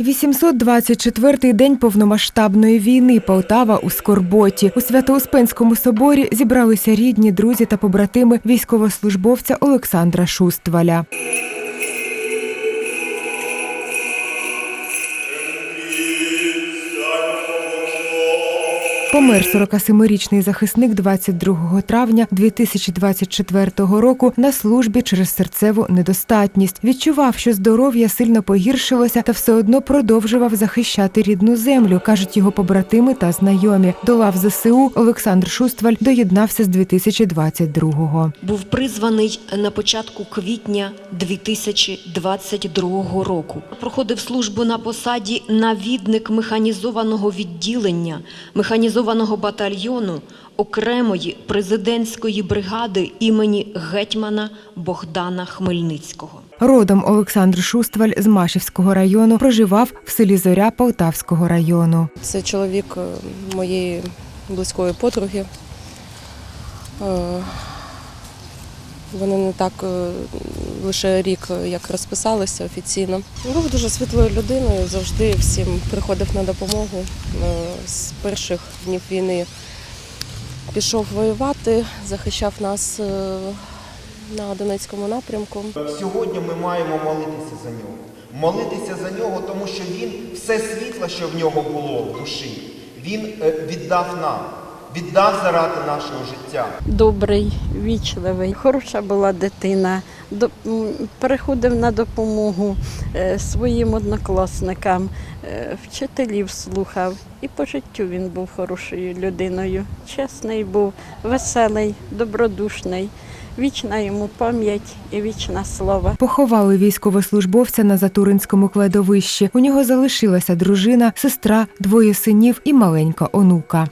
824-й день повномасштабної війни Полтава у Скорботі. У Свято-Успенському соборі зібралися рідні, друзі та побратими військовослужбовця Олександра Шустваля. Помер 47-річний захисник 22 травня 2024 року на службі через серцеву недостатність. Відчував, що здоров'я сильно погіршилося та все одно продовжував захищати рідну землю, кажуть його побратими та знайомі. До лав ЗСУ Олександр Шустваль доєднався з 2022-го. був призваний на початку квітня 2022 року. Проходив службу на посаді навідник механізованого відділення, механізованого батальйону окремої президентської бригади імені гетьмана Богдана Хмельницького. Родом Олександр Шустваль з Машівського району проживав в селі Зоря Полтавського району. Це чоловік е, моєї близької подруги. Е, Вони не так е, лише рік е, як розписалися офіційно. Був дуже світлою людиною, завжди всім приходив на допомогу. Е, З перших днів війни пішов воювати, захищав нас е, на Донецькому напрямку. Сьогодні ми маємо молитися за нього. Молитися за нього, тому що він все світло, що в нього було в душі, він віддав нам, віддав заради нашого життя. добрий, вічливий, хороша була дитина. Переходив на допомогу е, своїм однокласникам, е, вчителів слухав. І по життю він був хорошою людиною. Чесний був, веселий, добродушний. Вічна йому пам'ять і вічна слава. Поховали військовослужбовця на Затуринському кладовищі. У нього залишилася дружина, сестра, двоє синів і маленька онука.